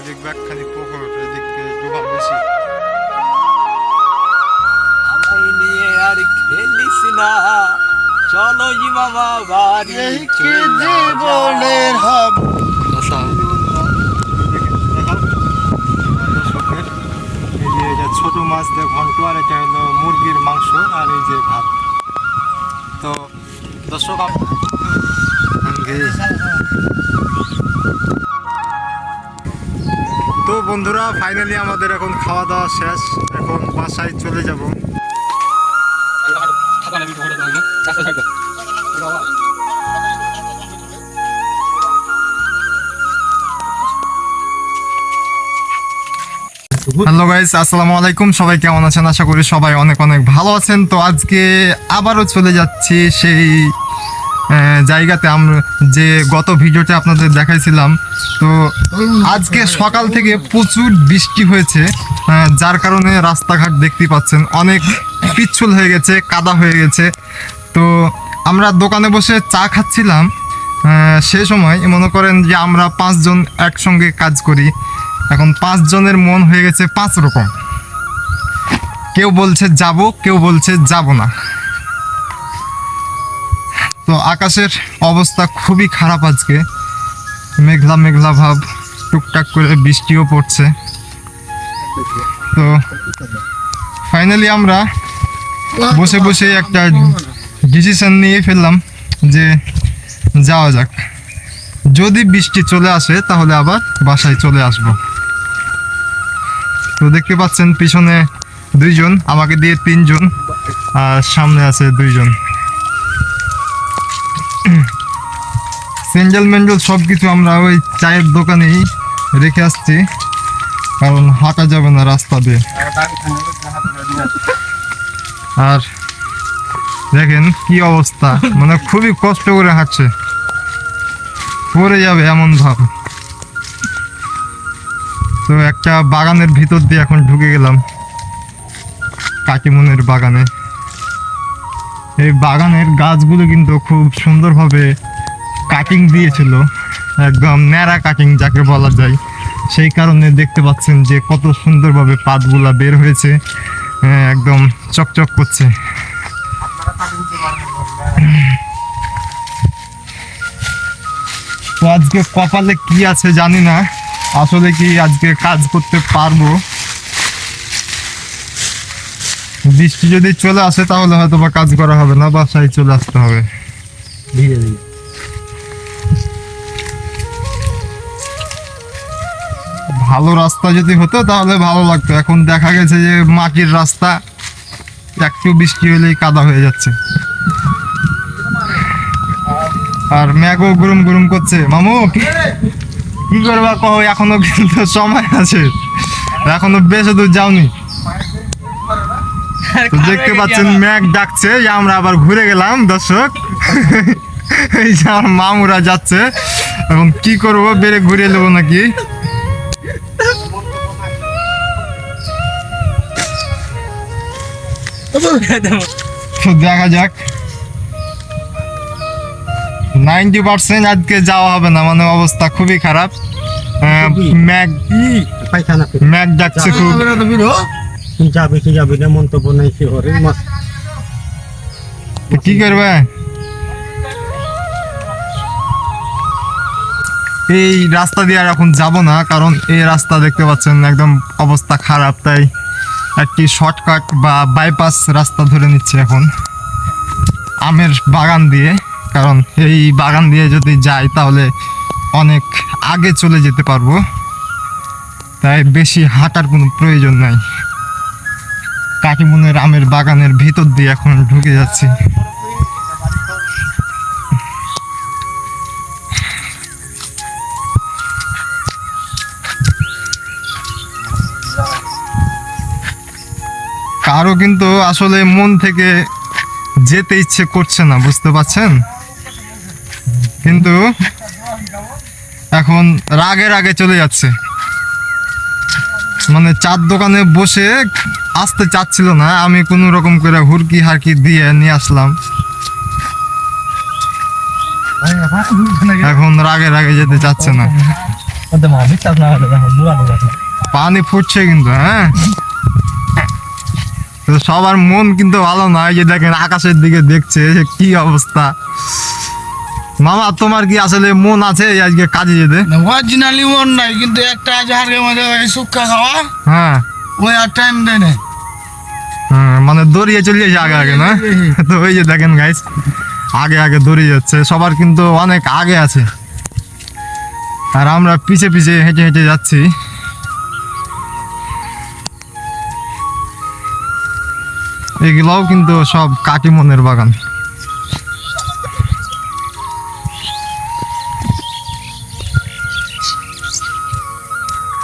এদিক ব্যাগখানি পুকুর এদিকে ডুবা বেশি। আমায় নিয়ে আর খেলিস না। চলো জি মামা বাড়ি জীবনের। হাব? আচ্ছা। ছোট মাছ দিয়ে ঘন্ট আর এটা হলো মুরগির মাংস আর এই যে ভাত। তো দর্শক বন্ধুরা ফাইনালি আমাদের এখন খাওয়া দাওয়া শেষ। এখন বাসায় চলে যাব। হ্যালো গাইস আসসালামু আলাইকুম। সবাই কেমন আছেন? আশা করি সবাই অনেক অনেক ভালো আছেন। তো আজকে আবারও চলে যাচ্ছি সেই জায়গাতে আমরা যে গত ভিডিওটা আপনাদের দেখাইছিলাম, তো আজকে সকাল থেকে প্রচুর বৃষ্টি হয়েছে যার কারণে রাস্তাঘাট দেখতে পাচ্ছেন, অনেক পিচ্ছুল হয়ে গেছে, কাদা হয়ে গেছে। তো আমরা দোকানে বসে চা খাচ্ছিলাম সে সময় মনে করেন যে আমরা পাঁচজন একসঙ্গে কাজ করি, এখন পাঁচজনের মন হয়ে গেছে পাঁচ রকম। কেউ বলছে যাব, কেউ বলছে যাব না। তো আকাশের অবস্থা খুবই খারাপ আজকে। মেঘলা মেঘলা ভাব, টুকটাক করে বৃষ্টিও পড়ছে। তো ফাইনালি আমরা বসে বসে একটা ডিসিশন নিয়ে ফেললাম যে যাওয়া যাক। যদি বৃষ্টি চলে আসে তাহলে আবার বাসায় চলে আসব। তো দেখতে পাচ্ছেন পিছনে দুইজন, আমাকে দিয়ে তিনজন, আর সামনে আছে দুইজন। সেঞ্জেল মেঞ্জেল সব কিছু আমরা ওই চায়ের দোকানেই রেখে আসছি। কারণ হাঁটা যাবে না রাস্তা দিয়ে। আর দেখেন কি অবস্থা মানে খুবই কষ্ট করে হাঁটছে। পড়ে যাবে এমন ভাব। তো একটা বাগানের ভিতর দিয়ে এখন ঢুকে গেলাম, কাকিমনের বাগানে। এই বাগানের গাছগুলো কিন্তু খুব সুন্দরভাবে কাটিং দিয়েছিল একদম ন্যাড়া কাটিং যাকে বলা যায়। সেই কারণে দেখতে পাচ্ছেন যে কত সুন্দরভাবে পাতগুলা বের হয়েছে হ্যাঁ, একদম চকচক করছে। তো আজকে কপালে কি আছে জানি না আসলে কি আজকে কাজ করতে পারব। বৃষ্টি যদি চলে আসে তাহলে হয়তো বা কাজ করা হবে না বাসায় চলে আসতে হবে। ধীরে ধীরে। ভালো রাস্তা যদি হতো তাহলে ভালো লাগতো। এখন দেখা গেছে যে মাটির রাস্তা একটু বৃষ্টি হলেই কাদা হয়ে যাচ্ছে। আর ম্যাগও গুরুম গুরুম করছে। মামু, কি করবা কহ এখনও কিন্তু সময় আছে। এখনও বেশি দূর যাওনি। দেখতে পাচ্ছেন ম্যাগ ডাকছে আমরা আবার ঘুরে গেলাম, দর্শক। এই যে আমার মামুরা যাচ্ছে। এখন কি করব, বেড়ে ঘুরে নেব নাকি? দেখা যাক। নাইনটি পার্সেন্ট আজকে যাওয়া হবে না মানে অবস্থা খুবই খারাপ। আহ, ম্যাগ করে। ডাকছে খুব। কি যাবে কি যাবে না মন্তব্য নাই মাস তো কি করবে? এই রাস্তা দিয়ে আর এখন যাব না কারণ এই রাস্তা দেখতে পাচ্ছেন একদম অবস্থা খারাপ তাই। একটি শর্টকাট বা বাইপাস রাস্তা ধরে নিচ্ছে এখন। আমের বাগান দিয়ে, কারণ এই বাগান দিয়ে যদি যাই তাহলে অনেক আগে চলে যেতে পারব। তাই বেশি হাঁটার কোনো প্রয়োজন নাই। কাকিমুনের আমের বাগানের ভিতর দিয়ে এখন ঢুকে যাচ্ছি। কারও কিন্তু আসলে মন থেকে যেতে ইচ্ছে করছে না বুঝতে পারছেন? কিন্তু এখন রাগের আগে চলে যাচ্ছে। মানে চার দোকানে বসে আসতে চাচ্ছিল না আমি কোনো রকম করে হুরকি হারকি দিয়ে নিয়ে আসলাম। এখন রাগে রাগে যেতে চাচ্ছে না। বুড়া পানি ফুটছে কিন্তু হ্যাঁ? সবার মন কিন্তু ভালো না এই যে দেখেন আকাশের দিকে দেখছে কি অবস্থা। মামা তোমার কি আসলে মন আছে আজকে কাজে যেতে? অরিজিনালি মন নাই কিন্তু একটা আছে হাড়ের মধ্যে ওই শুক্কা খাওয়া। হ্যাঁ। ওই আর টাইম দেয় না হ্যাঁ, মানে দৌড়িয়ে চলে যাচ্ছে আগে আগে না? তো ওই যে দেখেন গাইস আগে আগে দৌড়িয়ে যাচ্ছে সবার কিন্তু অনেক আগে আছে। আর আমরা পিছে পিছে হেঁটে হেঁটে যাচ্ছি। এগুলোও কিন্তু সব কাকিমনের বাগান।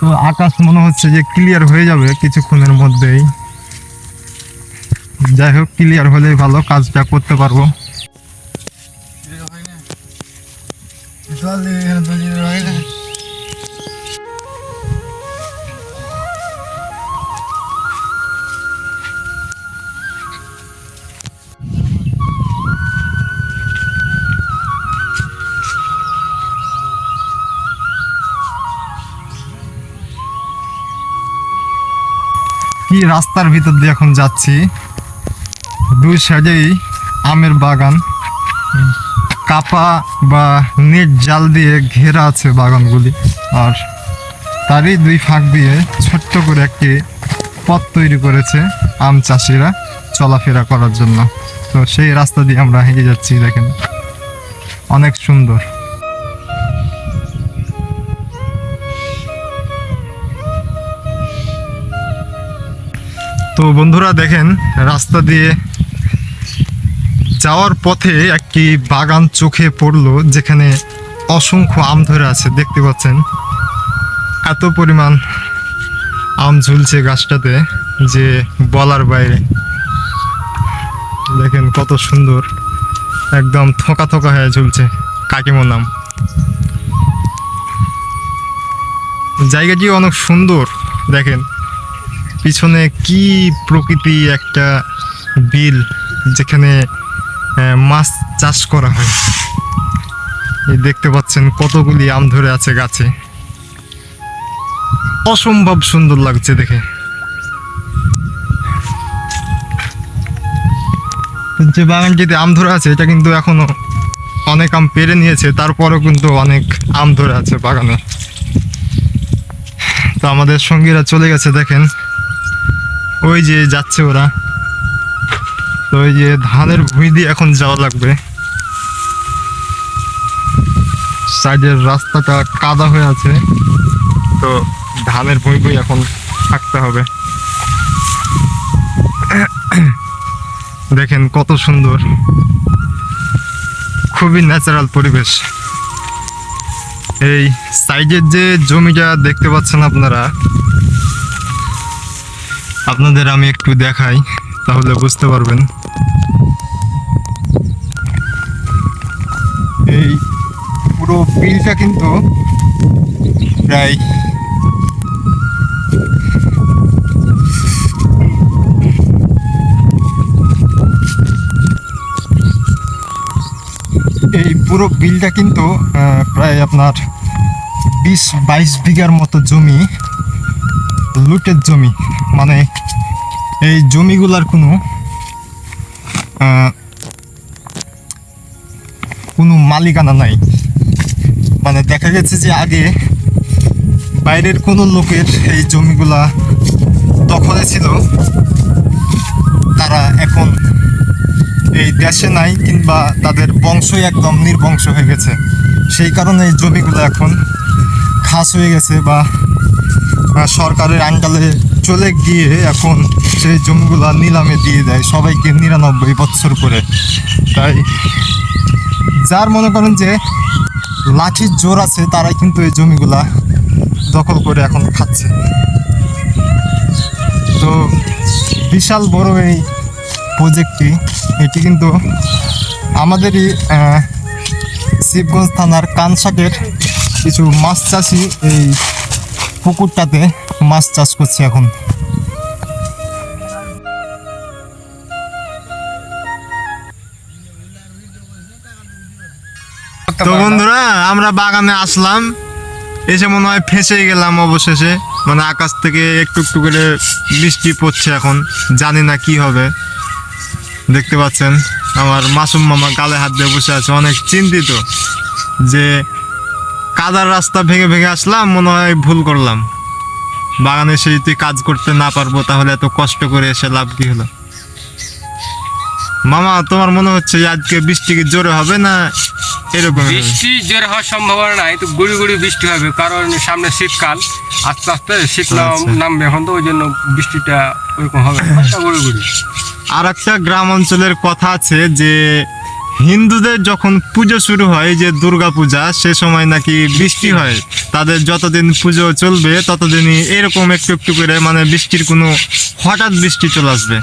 তো আকাশ মনে হচ্ছে যে ক্লিয়ার হয়ে যাবে কিছুক্ষণের মধ্যেই। যাই হোক ক্লিয়ার হলেই ভালো, কাজটা করতে পারব। কি রাস্তার ভিতর দিয়ে এখন যাচ্ছি। দুই সাইডেই আমের বাগান। কাপা বা নেট জাল দিয়ে ঘেরা আছে বাগানগুলি। আর তারই দুই ফাঁক দিয়ে ছোট্ট করে একটি পথ তৈরি করেছে আম চাষিরা চলাফেরা করার জন্য। তো সেই রাস্তা দিয়ে আমরা হেঁটে যাচ্ছি, দেখেন। অনেক সুন্দর। তো বন্ধুরা দেখেন, রাস্তা দিয়ে যাওয়ার পথে একটি বাগান চোখে পড়ল, যেখানে অসংখ্য আম ধরে আছে, দেখতে পাচ্ছেন। এত পরিমাণ আম ঝুলছে গাছটাতে যে বলার বাইরে। দেখেন কত সুন্দর, একদম থোকা থোকা হয়ে ঝুলছে কাকিমন আম জায়গাটি অনেক সুন্দর, দেখেন। পিছনে কি প্রকৃতি একটা বিল যেখানে মাছ চাষ করা হয়? এই দেখতে পাচ্ছেন কতগুলি আম ধরে আছে গাছে। অসম্ভব সুন্দর লাগছে দেখে। যে বাগানটিতে আম ধরে আছে, এটা কিন্তু এখনও অনেক আম পেরে নিয়েছে, তারপরেও কিন্তু অনেক আম ধরে আছে বাগানে। তো আমাদের সঙ্গীরা চলে গেছে, দেখেন। ওই যে যাচ্ছে ওরা। তো ওই যে ধানের ভুঁই দিয়ে এখন যাওয়া লাগবে। সাইডের রাস্তাটা কাদা হয়ে আছে। তো ধানের ভুঁই এখন থাকতে হবে। দেখেন কত সুন্দর। খুবই ন্যাচারাল পরিবেশ। এই সাইডের যে জমিটা দেখতে পাচ্ছেন আপনারা আপনাদের আমি একটু দেখাই, তাহলে বুঝতে পারবেন। এই পুরো বিলটা কিন্তু প্রায় এই পুরো বিলটা কিন্তু প্রায় আপনার বিশ বাইশ বিঘার মতো জমি, লুটের জমি। মানে এই জমিগুলার কোনো কোনো মালিকানা নাই। মানে দেখা গেছে যে আগে বাইরের কোনো লোকের এই জমিগুলা দখলে ছিল। তারা এখন এই দেশে নাই কিংবা তাদের বংশই একদম নির্বংশ হয়ে গেছে। সেই কারণে এই জমিগুলো এখন খাস হয়ে গেছে বা সরকারের আন্ডালে চলে গিয়ে এখন সেই জমিগুলা নিলামে দিয়ে দেয় সবাইকে নিরানব্বই বছর করে। তাই যার মনে করেন যে লাঠির জোর আছে, তারাই কিন্তু এই জমিগুলা দখল করে এখন খাচ্ছে। তো বিশাল বড় এই প্রজেক্টটি এটি কিন্তু আমাদেরই শিবগঞ্জ থানার কানসাটের কিছু মাছ চাষি এই পুকুরটাতে মাছ চাষ করছি এখন। তো বন্ধুরা, আমরা বাগানে আসলাম। এসে মনে হয় ফেঁসে গেলাম অবশেষে। মানে আকাশ থেকে একটু একটু করে বৃষ্টি পড়ছে এখন। জানি না কি হবে। দেখতে পাচ্ছেন, আমার মাসুম মামা গালে হাত দিয়ে বসে আছে। অনেক চিন্তিত যে কাদার রাস্তা ভেঙে ভেঙে আসলাম, মনে হয় ভুল করলাম। বাগানে এসে যদি কাজ করতে না পারব তাহলে এত কষ্ট করে এসে লাভ কি হলো? মামা তোমার মনে হচ্ছে যে আজকে বৃষ্টি কি জোরে হবে না এরকম? বৃষ্টি জোরে হওয়ার সম্ভাবনা নাই তো গুড়ি গুড়ি বৃষ্টি হবে কারণ সামনে শীতকাল আস্তে আস্তে শীত আচ্ছা। নামবে এখন তো ওই জন্য বৃষ্টিটা ওইরকম হবে হালকা গুড়ি গুড়ি। আর একটা গ্রাম অঞ্চলের কথা আছে যে হিন্দুদের যখন পুজো শুরু হয় যে দুর্গা পূজা সে সময় নাকি বৃষ্টি হয়। তাদের যতদিন পুজো চলবে ততদিনই এরকম একটু একটু করে মানে বৃষ্টির কোনো হঠাৎ বৃষ্টি চলে আসবে।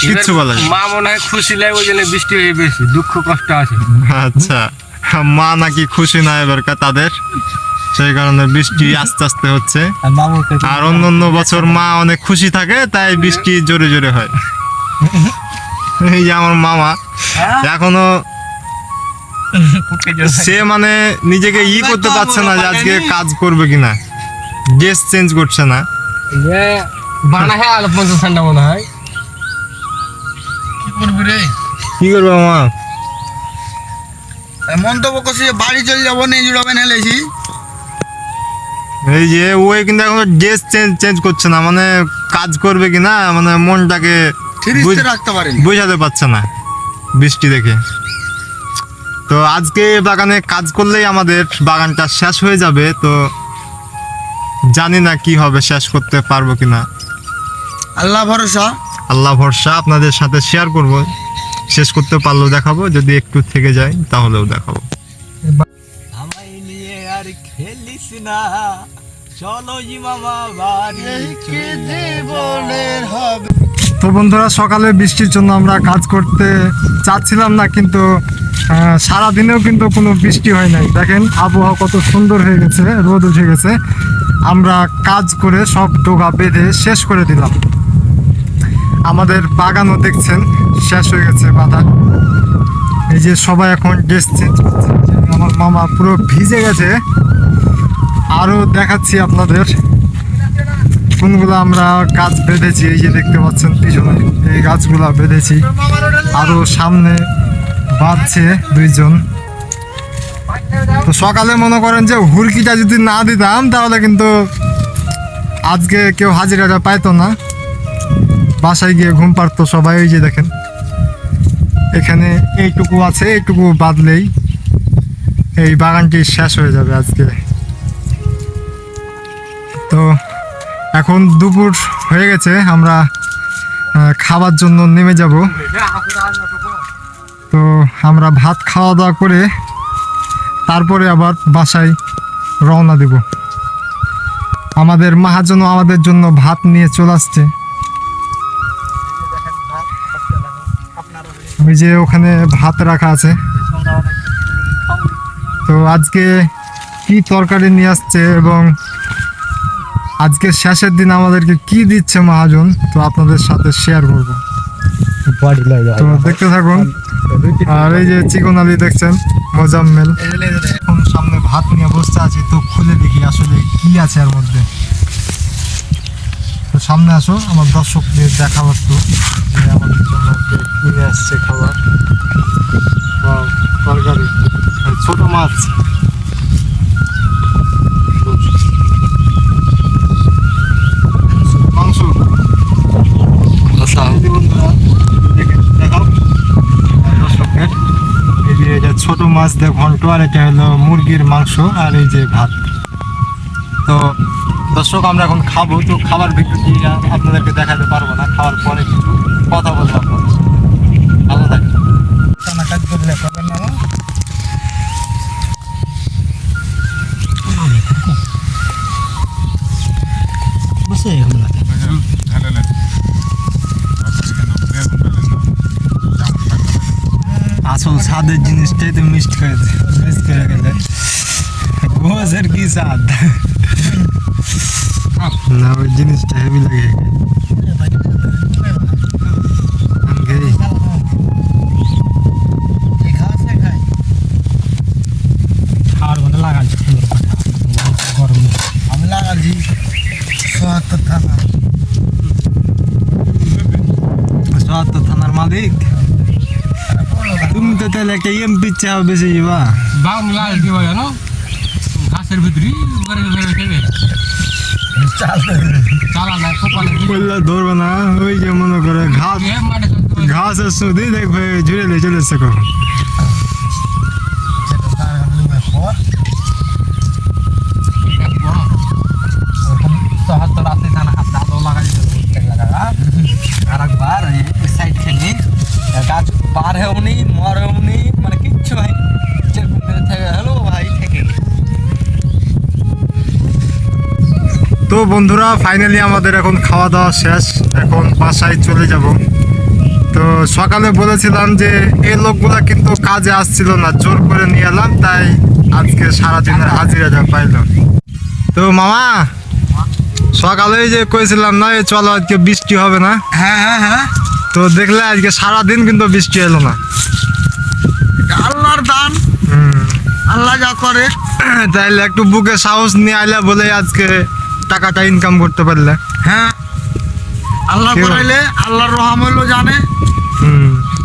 কিচ্ছু বলা যায় মা মনে হয় খুশি লাগে ওই জন্য বৃষ্টি হয়ে বেশি দুঃখ কষ্ট আছে। আচ্ছা মা নাকি খুশি না এবারকার তাদের? সেই কারণে বৃষ্টি আস্তে আস্তে হচ্ছে। আর অন্য অন্য বছর মা অনেক খুশি থাকে তাই বৃষ্টি জোরে জোরে হয়। এই যে আমার মামা এখনও সে মানে নিজেকে ই করতে পারছে না যে আজকে কাজ করবে কিনা। ড্রেস চেঞ্জ করছে না। বানা হ্যাঁ আলো পঞ্চাশ ঠান্ডা মনে হয়। কি করবি রে? কি করবে মামা মন্তব্য করছি যে বাড়ি চলে যাব নেই জুড়াবেন হেলেছি এই যে ও কিন্তু এখনও ড্রেস চেঞ্জ চেঞ্জ করছে না। মানে কাজ করবে কিনা মানে মনটাকে রাখতে পারেন। বোঝাতে পারছে না। বৃষ্টি দেখে। তো আজকে বাগানে কাজ করলেই আমাদের বাগানটা শেষ হয়ে যাবে তো জানি না কি হবে শেষ করতে পারব কিনা। আল্লাহ ভরসা। আল্লাহ ভরসা আপনাদের সাথে শেয়ার করব। শেষ করতে পারলেও দেখাবো যদি একটু থেকে যায় তাহলেও দেখাবো। আমায় নিয়ে আর খেলিস না। চলো জি মামা বাড়ি চলে জীবনের হবে। তো বন্ধুরা, সকালে বৃষ্টির জন্য আমরা কাজ করতে চাচ্ছিলাম না, কিন্তু সারাদিনেও কিন্তু কোনো বৃষ্টি হয় নাই। দেখেন, আবহাওয়া কত সুন্দর হয়ে গেছে, রোদ উঠে গেছে। আমরা কাজ করে সব ডোগা বেঁধে শেষ করে দিলাম। আমাদের বাগানও দেখছেন, শেষ হয়ে গেছে বাধা। এই যে সবাই এখন ড্রেস চেঞ্জ আমার মামা পুরো ভিজে গেছে। আরও দেখাচ্ছি আপনাদের। কোনগুলো আমরা গাছ বেঁধেছি, এই যে দেখতে পাচ্ছেন পিছনে, এই গাছগুলো বেঁধেছি। আরও সামনে বাঁধছে দুইজন। তো সকালে মনে করেন যে হুড়কিটা যদি না দিতাম, তাহলে কিন্তু আজকে কেউ হাজিরাটা পাইতো না। বাসায় গিয়ে ঘুম পারতো সবাই ওই যে দেখেন। এখানে এইটুকু আছে, এইটুকু বাঁধলেই এই বাগানটি শেষ হয়ে যাবে আজকে। তো এখন দুপুর হয়ে গেছে, আমরা খাবার জন্য নেমে যাব। তো আমরা ভাত খাওয়া দাওয়া করে তারপরে আবার বাসায় রওনা দেব। আমাদের মহাজন আমাদের জন্য ভাত নিয়ে চলে আসছে। ওই যে ওখানে ভাত রাখা আছে। তো আজকে কি তরকারি নিয়ে আসছে এবং আজকে শেষের দিন আমাদেরকে কি দিচ্ছে মহাজন তো আপনাদের সাথে শেয়ার করব। তো দেখতে থাকুন। আর এই যে চিকন আলী দেখছেন মোজাম্মেল। এখন সামনে ভাত নিয়ে বসতে আছি তো খুলে দেখি আসলে কি আছে এর মধ্যে। তো সামনে আসো আমার দর্শকদের দেখাবো একটু যে আমাদের জন্য কিনে আসছে খাবার। Wow, তরকারি। ছোট মাছ। ছোট মাছ দিয়ে ঘন্ট, আর এটা হলো মুরগির মাংস আর এই যে ভাত। তো দর্শক, আমরা এখন খাব। তো খাবার বিক্রি আপনাদেরকে দেখাতে পারব না। খাওয়ার পরে কিছু কথা বলব আপনাদের। ভালো থাকবেন। কাজ করলে স্বাদের জিনিসটাই তো মিক্সড করে মিক্স করে গেলে গোসের কি স্বাদ? না, ওই জিনিসটা হেভি লাগে। আমি লাগালছি সোহাত্তর থানা সোহাত্তর থানার মালিক। তাহলে একটা এমপি চাও বেশি যাবা বাংলা কি বলে জানো? ঘাসের ভিতরে ঘরে ঘরে খেলে ধরবে না ওই যে মনে করে ঘাস ঘাসের সুদি দেখবে ঝুড়ে চলে এসছে তো বন্ধুরা ফাইনালি আমাদের এখন খাওয়া দাওয়া শেষ। এখন বাসায় চলে যাব। তো সকালে বলেছিলাম যে এই লোকগুলা কিন্তু কাজে আসছিল না জোর করে নিয়ে এলাম তাই আজকে সারাদিনের হাজিরাটা পাইলাম। তো মামা সকালে যে কইছিলাম না এই চলো আজকে বৃষ্টি হবে না। হ্যাঁ হ্যাঁ হ্যাঁ। তো দেখলে আজকে সারাদিন কিন্তু বৃষ্টি এলো না। আল্লাহর দান আল্লাহ যা করে। তাইলে একটু বুকে সাহস নিয়ে আইলে বলে আজকে টাকাটা ইনকাম করতে পারলে। হ্যাঁ। আল্লাহ? করাইলে আল্লাহর রহম হইল জানে।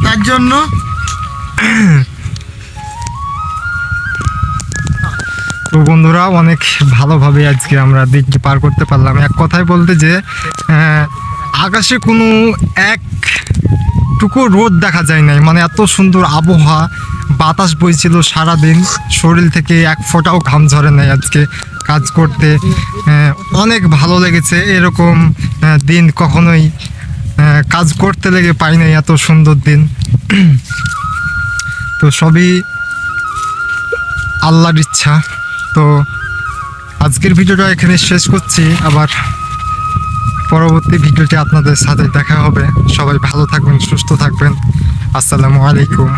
তার জন্য তো বন্ধুরা অনেক ভালোভাবে আজকে আমরা দিনটি পার করতে পারলাম। এক কথায় বলতে যে আহ, আকাশে কোনো এক টুকু রোদ দেখা যায় নাই। মানে এত সুন্দর আবহাওয়া বাতাস বইছিল সারাদিন। শরীর থেকে এক ফোঁটাও ঘাম ঝরে নাই আজকে। কাজ করতে অনেক ভালো লেগেছে। এরকম দিন কখনোই কাজ করতে লেগে পাই নাই এত সুন্দর দিন। তো সবই আল্লাহর ইচ্ছা। তো আজকের ভিডিওটা এখানে শেষ করছি। আবার পরবর্তী ভিডিওটি আপনাদের সাথে দেখা হবে। সবাই ভালো থাকবেন, সুস্থ থাকবেন। আসসালামু আলাইকুম।